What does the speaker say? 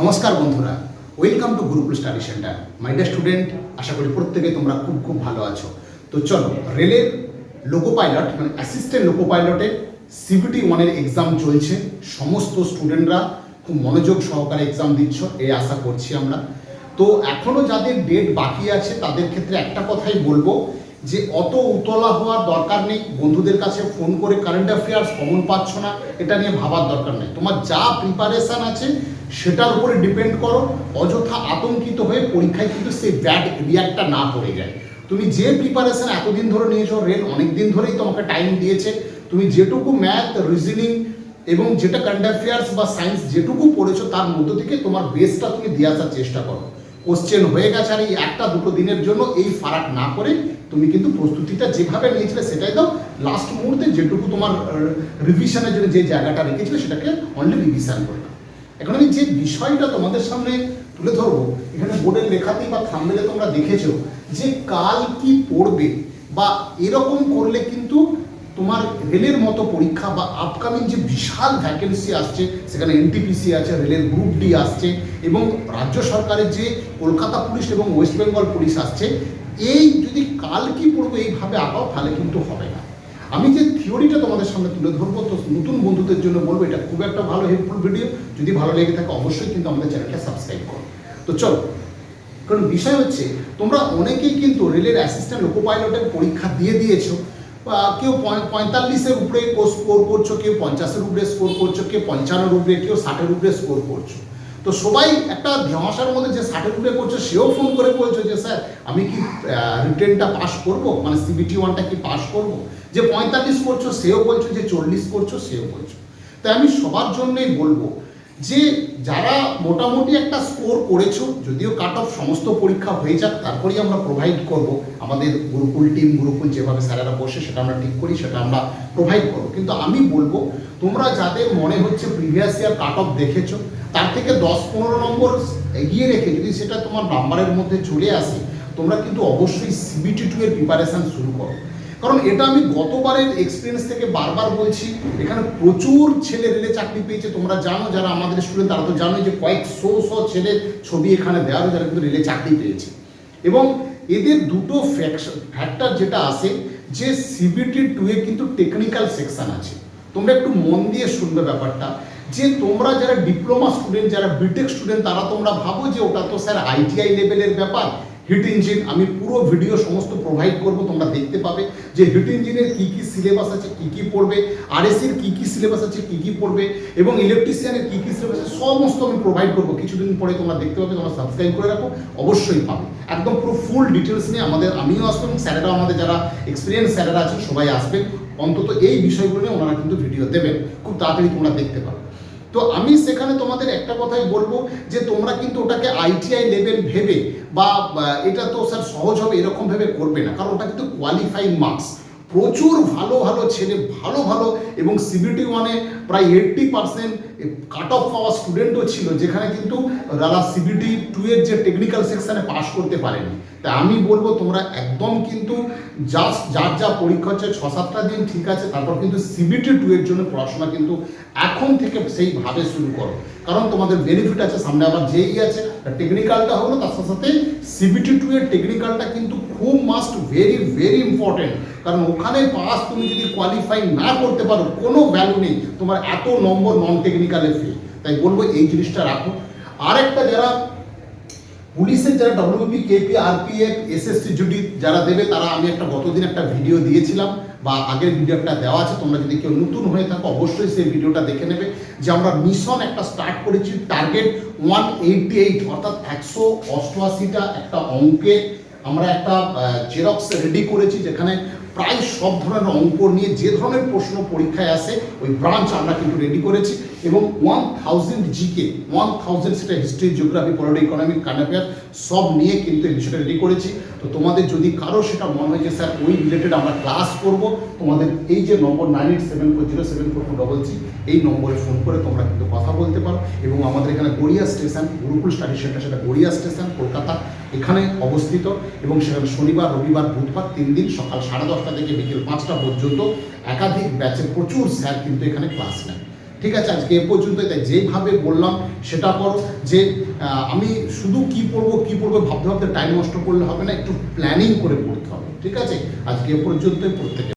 নমস্কার বন্ধুরা welcome to Gurukul study centre my dear student আশা করি প্রত্যেকে তোমরা খুব খুব ভালো আছো। তো চলো, রেলের লোকো পাইলট মানে অ্যাসিস্ট্যান্ট লোকো পাইলটের সিবিটি ওয়ানের এক্সাম চলছে। সমস্ত স্টুডেন্টরা খুব মনোযোগ সহকারে এক্সাম দিচ্ছ এই আশা করছি আমরা। তো এখনও যাদের ডেট বাকি আছে, তাদের ক্ষেত্রে একটা কথাই বলব যে অত উতলা হওয়ার দরকার নেই, বন্ধুদের কাছে ফোন করে কারেন্ট অ্যাফেয়ার্স কমন পাচ্ছ না, এটা নিয়ে ভাবার দরকার নেই। তোমার যা প্রিপারেশান আছে, সেটার উপরে ডিপেন্ড করো, অযথা আতঙ্কিত হয়ে পরীক্ষায় কিন্তু সেই ব্যাড রিয়াক্টটা না পড়ে যায়। তুমি যে প্রিপারেশন এতদিন ধরে নিয়েছো রেল অনেক দিন ধরেই তোমাকে টাইম দিয়েছে, তুমি যেটুকু ম্যাথ রিজনিং এবং যেটা কারেন্ট অ্যাফেয়ার্স বা সায়েন্স যেটুকু পড়েছো, তার মধ্য থেকে তোমার বেসটা তুমি দিয়ে আসার চেষ্টা করো। কোশ্চেন হয়ে গেছে আর এই একটা দুটো দিনের জন্য এই ফারাক না করে তুমি কিন্তু প্রস্তুতিটা যেভাবে নিয়েছিলে সেটাই দাও লাস্ট মুহূর্তে যেটুকু তোমার রিভিশনের জন্য যে জায়গাটা রেখেছিলে সেটাকে অনলি রিভিশন করে। এখন আমি যে বিষয়টা তোমাদের সামনে তুলে ধরবো, এখানে বোর্ডের লেখাতেই বা থামবেলে তোমরা দেখেছ যে কাল কি পড়বে বা এরকম করলে কিন্তু তোমার রেলের মতো পরীক্ষা বা আপকামিং যে বিশাল ভ্যাকেন্সি আসছে, সেখানে এনটিপিসি আছে, রেলের গ্রুপ ডি আসছে, এবং রাজ্য সরকারের যে কলকাতা পুলিশ এবং ওয়েস্ট বেঙ্গল পুলিশ আসছে, এই যদি কাল কি পড়বে এইভাবে আঁকাও, তাহলে কিন্তু হবে না। আমি যে থিওরিটা তোমাদের সামনে তুলে ধরবো, তো নতুন বন্ধুদের জন্য বলব, এটা খুব একটা ভালো হেল্পফুল ভিডিও যদি ভালো লেগে থাকে, অবশ্যই কিন্তু আমাদের চ্যানেলটা সাবস্ক্রাইব করো। তো চলো, কারণ বিষয় হচ্ছে, তোমরা অনেকেই কিন্তু রেলের অ্যাসিস্ট্যান্ট লোকো পাইলটের পরীক্ষা দিয়ে দিয়েছ। কেউ পঁয়- পঁয়তাল্লিশের উপরে স্কোর করছ, কেউ পঞ্চাশের উপরে স্কোর করছ, কেউ পঞ্চান্নর উপরে, কেউ ষাটের উপরে স্কোর করছ। তো সবাই একটা ধোঁয়াশার মধ্যে যে ষাটের উপরে করছ, সেও ফোন করে বলছো যে, স্যার, আমি কি রিটেনটা পাস করব? মানে সিবিটি ওয়ানটা কি পাস করব? যে পঁয়তাল্লিশ করছ, সেও বলছো, যে চল্লিশ করছ, সেও বলছো। তাই আমি সবার জন্যই বলব যে যারা মোটামুটি একটা স্কোর করেছ, যদিও কাট অফ সমস্ত পরীক্ষা হয়ে যাক, তারপরেই আমরা প্রোভাইড করব। আমাদের গুরুকুল টিম গুরুকুল যেভাবে স্যারেরা বসে, সেটা আমরা ঠিক করি, সেটা আমরা প্রোভাইড করব। কিন্তু আমি বলব, তোমরা যাদের মনে হচ্ছে প্রিভিয়াস ইয়ার কাট অফ দেখেছ, তার থেকে দশ পনেরো নম্বর এগিয়ে রেখে যদি সেটা তোমার নাম্বারের মধ্যে চলে আসে, তোমরা কিন্তু অবশ্যই সিবিটি টু এর প্রিপারেশন শুরু করো। কারণ এটা আমি গতবারের এক্সপিরিয়েন্স থেকে বারবার বলছি, এখানে প্রচুর ছেলে রেলে চাকরি পেয়েছে, তোমরা জানো, যারা আমাদের স্টুডেন্ট তারা তো জানো যে কয়েক শো ছেলের ছবি এখানে দেওয়া যারা কিন্তু রেলে চাকরি পেয়েছে। এবং এদের দুটো ফ্যাক্টর যেটা আসে যে সিবিটি টু এ কিন্তু টেকনিক্যাল সেকশন আছে। তোমরা একটু মন দিয়ে শুনবে ব্যাপারটা, যে তোমরা যারা ডিপ্লোমা স্টুডেন্ট যারা বিটেক স্টুডেন্ট তারা তোমরা ভাবো যে ওটা তো স্যার আইটিআই লেভেলের ব্যাপার। হিট ইঞ্জিন, আমি পুরো ভিডিও সমস্ত প্রোভাইড করব, তোমরা দেখতে পাবে যে হিট ইঞ্জিনের কী কী সিলেবাস আছে, কী কী পড়বে আরএসির কী কী সিলেবাস আছে, কী কী পড়বে, এবং ইলেকট্রিশিয়ানের কী কী সিলেবাস আছে, সমস্ত আমি প্রোভাইড করব। কিছুদিন পরে তোমরা দেখতে পাবে, তোমরা সাবস্ক্রাইব করে রাখো, অবশ্যই পাবে। একদম পুরো ফুল ডিটেলস নিয়ে আমাদের, আমিও আসব এবং স্যারেরাও আমাদের যারা এক্সপিরিয়েন্স স্যারেরা আছেন, সবাই আসবেন। অন্তত এই বিষয়গুলো নিয়ে ওনারা কিন্তু ভিডিও দেবেন। খুব তাড়াতাড়ি তোমরা দেখতে পাবে তো আমি সেখানে তোমাদের একটা কথাই বলব যে তোমরা কিন্তু ওটাকে আইটিআই লেভেল ভেবে বা এটা তো স্যার সহজ হবে এরকম ভেবে করবে না, কারণ ওটা কিন্তু কোয়ালিফাইং মার্কস প্রচুর ভালো ভালো ছেলে, ভালো ভালো এবং সিবিটি ওয়ানে প্রায় এইট্টি পার্সেন্ট কাট অফ পাওয়া স্টুডেন্টও ছিল, যেখানে কিন্তু যারা সিবিটি টু এর যে টেকনিক্যাল সেকশানে পাস করতে পারেনি। তাই আমি বলব, তোমরা একদম কিন্তু জাস্ট যার যা পরীক্ষা হচ্ছে ছ সাতটা দিন ঠিক আছে, তারপর কিন্তু সিবিটি টু এর জন্য পড়াশোনা কিন্তু এখন থেকে সেইভাবে শুরু করো। কারণ তোমাদের বেনিফিট আছে, সামনে আবার যেই আছে টেকনিক্যালটা হলো, তার সাথে সাথে সিবিটি টু এর টেকনিক্যালটা কিন্তু খুব মাস্ট ভেরি ভেরি ইম্পর্টেন্ট কারণ ওখানে পাস তুমি যদি কোয়ালিফাই না করতে পারো, কোনো ভ্যালু নেই। তোমার এত নম্বর নন টেকনিক্যালে ফি তাই বলব এই জিনিসটা রাখো। আরেকটা যারা পুলিশের যারা WP KP RPF SSC GD যারা দেবে, তারা আমি একটা গতদিন একটা ভিডিও দিয়েছিলাম বা আগের ভিডিও একটা দেওয়া আছে। তোমরা যদি কেউ নতুন হয়ে থাকো, অবশ্যই সেই ভিডিওটা দেখে নেবে যে আমরা মিশন একটা স্টার্ট করেছি টার্গেট ওয়ান এইটটি এইট অর্থাৎ একশো অষ্টআশিটা একটা অঙ্কের আমরা একটা জেরক্স রেডি করেছি, যেখানে প্রায় সব ধরনের অঙ্ক নিয়ে যে ধরনের প্রশ্ন পরীক্ষায় আসে, ওই ব্রাঞ্চ আমরা কিন্তু রেডি করেছি। এবং one thousand GK one thousand সেটা history geography polity economic current affair সব নিয়ে কিন্তু এই বিষয়টা রেডি করেছি। তো তোমাদের যদি কারও সেটা মনে হয় যে, স্যার, ওই রিলেটেড আমরা ক্লাস করব, তোমাদের এই যে number nine eight seven four zero seven four four double three এই নম্বরে ফোন করে তোমরা কিন্তু কথা বলতে পারো। এবং আমাদের এখানে Garia station Gurukul study centre সেটা গড়িয়া স্টেশন কলকাতা। এখানে অবস্থিত এবং সেখানে শনিবার, রবিবার, বুধবার তিন দিন সকাল সাড়ে দশটা থেকে বিকেল পাঁচটা পর্যন্ত একাধিক ব্যাচে প্রচুর স্যার কিন্তু এখানে ক্লাস নেন। ঠিক আছে, আজকে এ পর্যন্ত তাই যেভাবে বললাম সেটা করো যে আমি শুধু কি পড়ব কি পড়ব ভাবতে ভাবতে টাইম নষ্ট করলে হবে না, একটু প্ল্যানিং করে পড়তে হবে। ঠিক আছে? আজকে এ পর্যন্তই। প্রত্যেকে